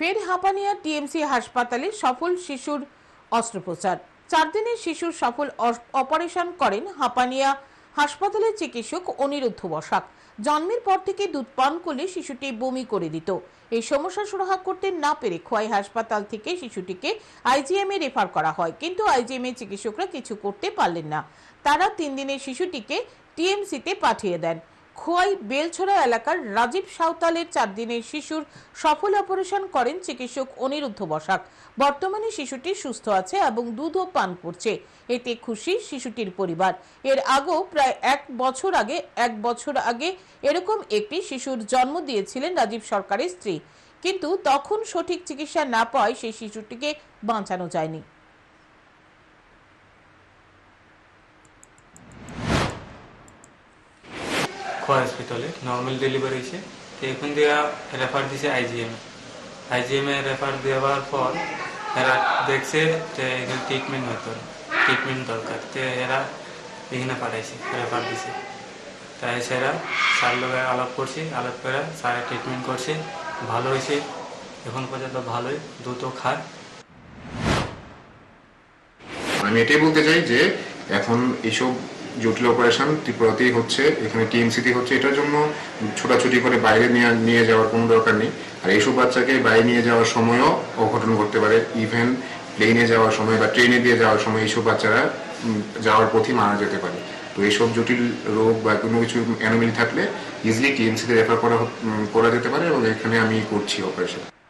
ফের হাঁপানিয়া টিএমসি হাসপাতালে সফল শিশুর অস্ত্রোপচার। চার দিনের শিশুর সফল অপারেশন করেন হাঁপানিয়া হাসপাতালের চিকিৎসক অনিরুদ্ধ বসাক। জন্মের পর থেকে দুধ পান করলে শিশুটি বমি করে দিত। এই সমস্যা সুরাহা করতে না পেরে খোয়াই হাসপাতাল থেকে শিশুটিকে আইজিএম এ রেফার করা হয়। কিন্তু আইজিএম এর চিকিৎসকরা কিছু করতে পারলেন না। তারা তিন দিনের শিশুটিকে টিএমসিতে পাঠিয়ে দেন। খোয়াই বেলছড়া এলাকার রাজীব সাঁওতালের চার দিনের শিশুর সফল অপারেশন করেন চিকিৎসক অনিরুদ্ধ বসাক। বর্তমানে শিশুটি সুস্থ আছে এবং দুধও পান করছে। এতে খুশি শিশুটির পরিবার। এর আগেও প্রায় এক বছর আগে, এক বছর আগে এরকম একটি শিশুর জন্ম দিয়েছিলেন রাজীব সরকারের স্ত্রী। কিন্তু তখন সঠিক চিকিৎসা না পাওয়ায় সেই শিশুটিকে বাঁচানো যায়নি। হসপিটালে নর্মাল ডেলিভারি হয়েছে। তো এখন দিয়ে রেফার দিছে আইজিএম আইজিএম রেফার দেওয়ার পর এরা দেখছে যে এখানে ট্রিটমেন্ট হতো ট্রিটমেন্ট দরকার। তো এরা এখানে পাঠাইছে রেফার দিছে। তাই সেরা স্যার লোক আলাপ করছি আলাপ করে স্যারে ট্রিটমেন্ট করছে, ভালো হয়েছে। এখন পর্যন্ত ভালোই, দ্রুত খায়। আমি এটাই বলতে চাই যে এখন এইসব জটিল অপারেশন ত্রিপুরাতেই হচ্ছে, এখানে টিএমসিতে হচ্ছে, এটার জন্য ছোটাছুটি করে বাইরে নিয়ে নিয়ে যাওয়ার কোনো দরকার নেই। আর এইসব বাচ্চাকে বাইরে নিয়ে যাওয়ার সময়ও অঘটন ঘটতে পারে। ইভেন প্লেনে যাওয়ার সময় বা ট্রেনে দিয়ে যাওয়ার সময় এইসব বাচ্চারা যাওয়ার পথই মারা যেতে পারে। তো এইসব জটিল রোগ বা কোনো কিছু অ্যানোমিলি থাকলে ইজিলি টিএমসিতে রেফার করা করা যেতে পারে এবং এখানে আমি করছি অপারেশন